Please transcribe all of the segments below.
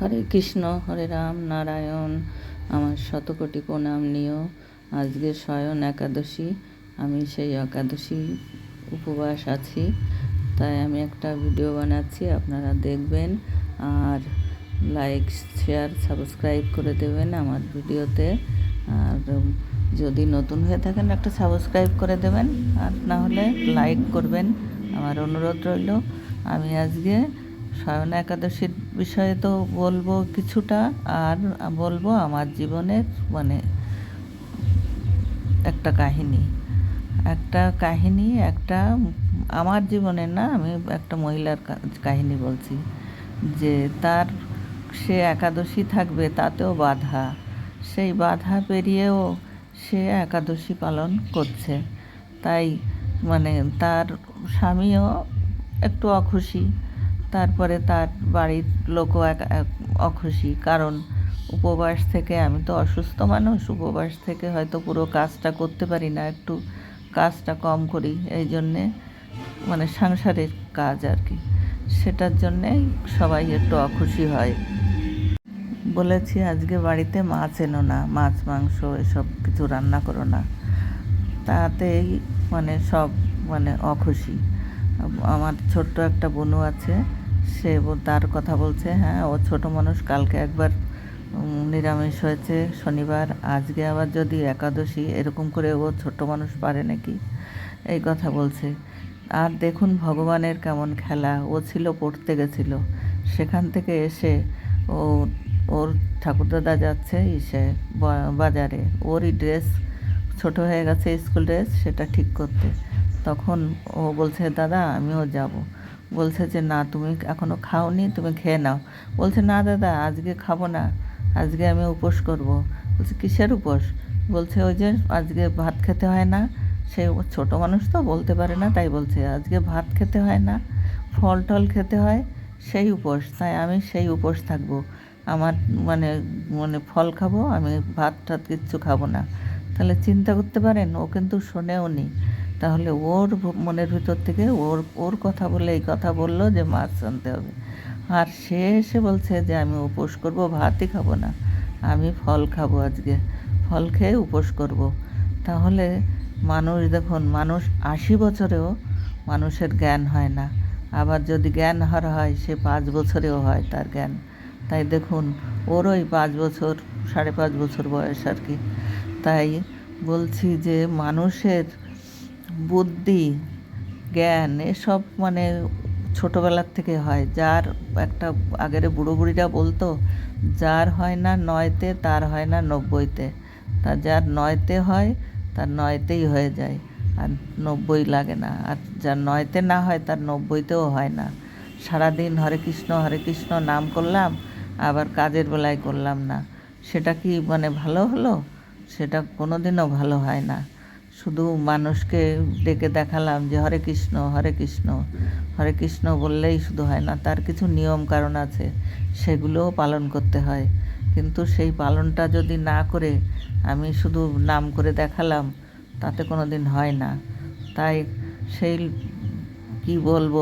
হরে কৃষ্ণ, হরে রাম, নারায়ণ। আমার শতকোটি প্রণাম নিও। আজকে স্বয়ন একাদশী। আমি সেই একাদশী উপবাস আছি। তাই আমি একটা ভিডিও বানাচ্ছি, আপনারা দেখবেন। আর লাইক, শেয়ার, সাবস্ক্রাইব করে দেবেন আমার ভিডিওতে। আর যদি নতুন হয়ে থাকেন, একটা সাবস্ক্রাইব করে দেবেন। আর না হলে লাইক করবেন। আমার অনুরোধ রইল, আমি আজকে স্বয়ন একাদশীর বিষয়ে তো বলব কিছুটা আর বলব আমার জীবনের মানে একটা কাহিনী। একটা কাহিনী, একটা আমার জীবনে না আমি একটা মহিলার কাহিনী বলছি যে তার সে একাদশী থাকবে তাতেও বাধা। সেই বাধা পেরিয়েও সে একাদশী পালন করছে। তাই মানে তার স্বামীও একটু অখুশি। তারপরে তার বাড়ির লোকও এক অখুশি। কারণ উপবাস থেকে আমি তো অসুস্থ মানুষ, উপবাস থেকে হয়তো পুরো কাজটা করতে পারি না, একটু কাজটা কম করি। এই জন্যে মানে সাংসারিক কাজ আর কি। সেটার জন্যেই সবাই একটু অখুশি হয়। বলেছি, আজকে বাড়িতে মাছ এনো না, মাছ, মাংস, এসব কিছু রান্না করো না। তাতেই মানে সব মানে অখুশি। আমার ছোট্ট একটা বোনু আছে। সে তার কথা বলছে হ্যাঁ ও ছোট মানুষ, কালকে একবার নিরামিষ হয়েছে, শনিবার, আজকে আবার যদি একাদশী, এরকম করে ও ছোট মানুষ পারে নাকি? এই কথা বলছে। আর দেখুন ভগবানের কেমন খেলা, ও ছিল, পড়তে গেছিল। সেখান থেকে এসে ও, ওর ঠাকুরদাদা যাচ্ছে ইসে বাজারে। ওরই ড্রেস, ছোট হয়ে গেছে স্কুল ড্রেস, সেটা ঠিক করতে। তখন ও বলছে, দাদা, আমিও যাব। বলছে যে, না, তুমি এখনও খাওনি, তুমি খেয়ে নাও। বলছে, না, দাদা, আজকে খাব না, আজকে আমি উপোস করব। বলছে, কিসের উপোস? বলছে, ওই যে আজকে ভাত খেতে হয় না। সে ছোট মানুষ তো, বলতে পারে না, তাই বলছে, আজকে ভাত খেতে হয় না, ফল টল খেতে হয়, সেই উপোস, তাই আমি সেই উপোস থাকব। আমার মানে মানে ফল খাব, আমি ভাত টাত কিচ্ছু খাব না। তাহলে চিন্তা করতে পারেন, ও কিন্তু শোনেও নি। তাহলে ওর মনের ভিতর থেকে ওর ওর কথা বলে এই কথা বলল যে, মাছ আনতে হবে। আর সে এসে বলছে যে, আমি উপোস করব, ভাতই খাব না। আমি ফল খাব আজকে। ফল খেয়ে উপোস করব। তাহলে মানুষ, দেখুন, মানুষ আশি বছরেও মানুষের জ্ঞান হয় না। আবার যদি জ্ঞান হার হয়, সে পাঁচ বছরেও হয় তার জ্ঞান। তাই দেখুন, ওর ওই পাঁচ বছর, সাড়ে পাঁচ বছর বয়স আর কি। তাই বলছি যে, মানুষের বুদ্ধি, জ্ঞান, এসব মানে ছোটোবেলার থেকে হয়। যার একটা আগের বুড়ো বুড়িরা বলতো, যার হয় না নয়তে, তার হয় না নব্বইতে। তা যার নয়তে হয়, তার নয়তেই হয়ে যায়। আর নব্বই লাগে না। আর যার নয়তে না হয়, তার নব্বইতেও হয় না। সারাদিন হরে কৃষ্ণ হরে কৃষ্ণ, নাম করলাম, আবার কাজের বেলায় করলাম না। সেটা কি মানে ভালো হলো? সেটা কোনোদিনও ভালো হয় না। শুধু মানুষকে ডেকে দেখালাম যে হরে কৃষ্ণ হরে কৃষ্ণ হরে কৃষ্ণ বললেই শুধু হয় না, তার কিছু নিয়ম কারণ আছে, সেগুলোও পালন করতে হয়। কিন্তু সেই পালনটা যদি না করে আমি শুধু নাম করে দেখালাম, তাতে কোনো দিন হয় না। তাই সেই কি বলব,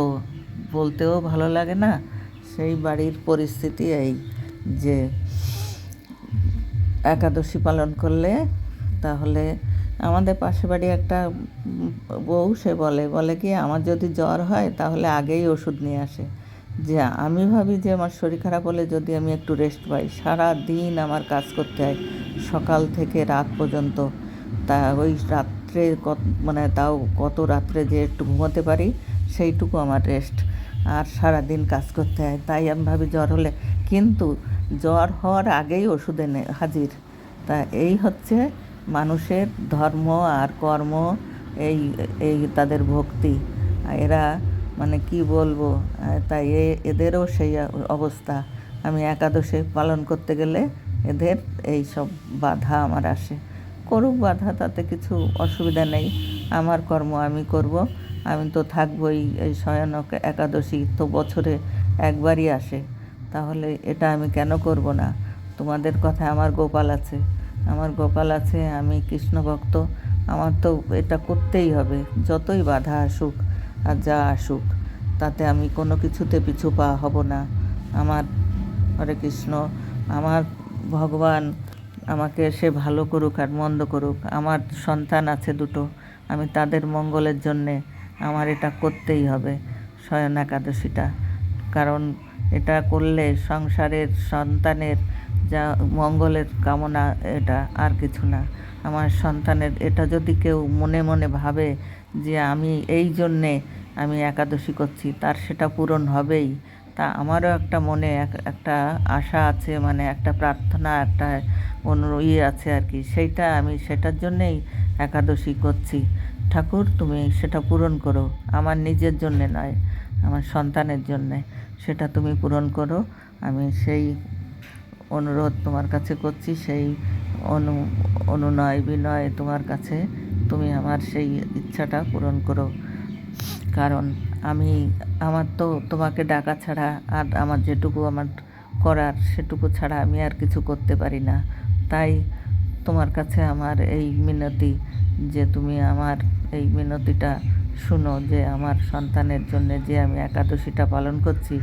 বলতেও ভালো লাগে না, সেই বাড়ির পরিস্থিতি এই যে একাদশী পালন করলে তাহলে আমাদের পাশে বাড়ি একটা বউ, সে বলে বলে কি, আমার যদি জ্বর হয় তাহলে আগেই ওষুধ নিয়ে আসে। যে আমি ভাবি যে আমার শরীর খারাপ হলে যদি আমি একটু রেস্ট পাই। সারা দিন আমার কাজ করতে হয়, সকাল থেকে রাত পর্যন্ত। তা ওই রাত্রে কত মানে তাও কত রাত্রে যে একটু ঘুমোতে পারি, সেইটুকু আমার রেস্ট আর সারা দিন কাজ করতে হয়, তাই আমি ভাবি জ্বর হলে। কিন্তু জ্বর হওয়ার আগেই ওষুধ এনে হাজির। তা এই হচ্ছে মানুষের ধর্ম আর কর্ম, এই এই তাদের ভক্তি। এরা মানে কি বলব তাই এদেরও সেই অবস্থা। আমি একাদশে পালন করতে গেলে এদের এই সব বাধা আমার আসে। করুক বাধা, তাতে কিছু অসুবিধা নেই। আমার কর্ম আমি করব। আমি তো থাকবই এই শয়নক একাদশী তো বছরে একবারই আসে। তাহলে এটা আমি কেন করব না? তোমাদের কথা আমার গোপাল আছে। আমার গোপাল আছে, আমি কৃষ্ণ ভক্ত, আমার তো এটা করতেই হবে, যতই বাধা আসুক আর যা আসুক, তাতে আমি কোনো কিছুতে পিছু পা হব না। আমার হরে কৃষ্ণ, আমার ভগবান আমাকে সে ভালো করুক আর মন্দ করুক, আমার সন্তান আছে দুটো, আমি তাদের মঙ্গলের জন্যে আমার এটা করতেই হবে শয়ন একাদশীটা। কারণ এটা করলে সংসারের সন্তানের যা মঙ্গলের কামনা এটা আর কিছু না। আমার সন্তানের এটা যদি কেউ মনে মনে ভাবে যে আমি এই জন্যে আমি একাদশী করছি, তার সেটা পূরণ হবেই। তা আমারও একটা মনে এক- একটা আশা আছে মানে একটা প্রার্থনা, একটা ইয়ে আছে আর কি। সেইটা আমি সেটার জন্যেই একাদশী করছি। ঠাকুর, তুমি সেটা পূরণ করো। আমার নিজের জন্যে নয়, আমার সন্তানের জন্যে। সেটা তুমি পূরণ করো। আমি সেই অনুরোধ তোমার কাছে করছি, সেই অনু, অনুনয় বিনয় তোমার কাছে। তুমি আমার সেই ইচ্ছাটা পূরণ করো। কারণ আমি, আমার তো তোমাকে ডাকা ছাড়া আর আমার যেটুকু আমার করার, সেটুকু ছাড়া আমি আর কিছু করতে পারি না। তাই তোমার কাছে আমার এই মিনতি যে তুমি আমার এই মিনতিটা শুনো যে আমার সন্তানের জন্য যে আমি একাদশীটা পালন করছি,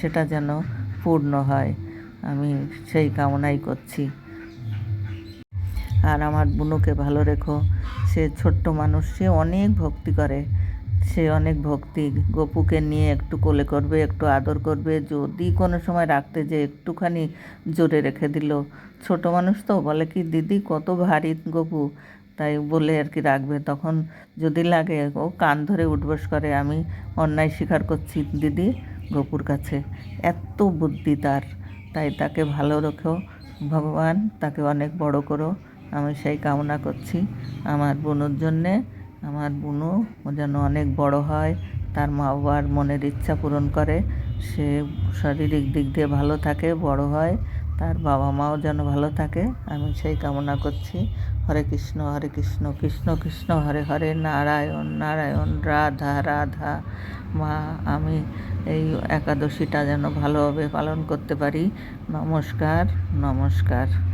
সেটা যেন পূর্ণ হয়। আমি সেই কামনাই করছি। আর আমার বুনুকে ভালো রেখো। সে ছোট্ট মানুষ, সে অনেক ভক্তি করে। সে অনেক ভক্তি। গপুকে নিয়ে একটু কোলে করবে, একটু আদর করবে, যদি কোনো সময় রাখতে যে একটুখানি জোরে রেখে দিল। ছোট মানুষ তো বলে কি, দিদি, কত ভারী গপু। তাই বলে আর কি রাখবে। তখন যদি লাগে, ও কান ধরে উঠবস করে, আমি অন্যায় স্বীকার করছি দিদি গপুর কাছে। এত বুদ্ধি তার। তাই তাকে ভালো রেখো। ভগবান, তাকে অনেক বড় করো। আমি সেই কামনা করছি আমার বোনের জন্যে। আমার বুনু যেন অনেক বড় হয়। তার মা বাবার মনের ইচ্ছা পূরণ করে। সে শারীরিক দিক দিয়ে ভালো থাকে, বড় হয়। তার বাবা মাও যেন ভালো থাকে। আমি সেই কামনা করছি। হরে কৃষ্ণ হরে কৃষ্ণ কৃষ্ণ কৃষ্ণ, হরে হরে, নারায়ণ নারায়ণ, রাধা রাধা। মা, আমি এই একাদশীটা যেন ভালোভাবে পালন করতে পারি। নমস্কার নমস্কার।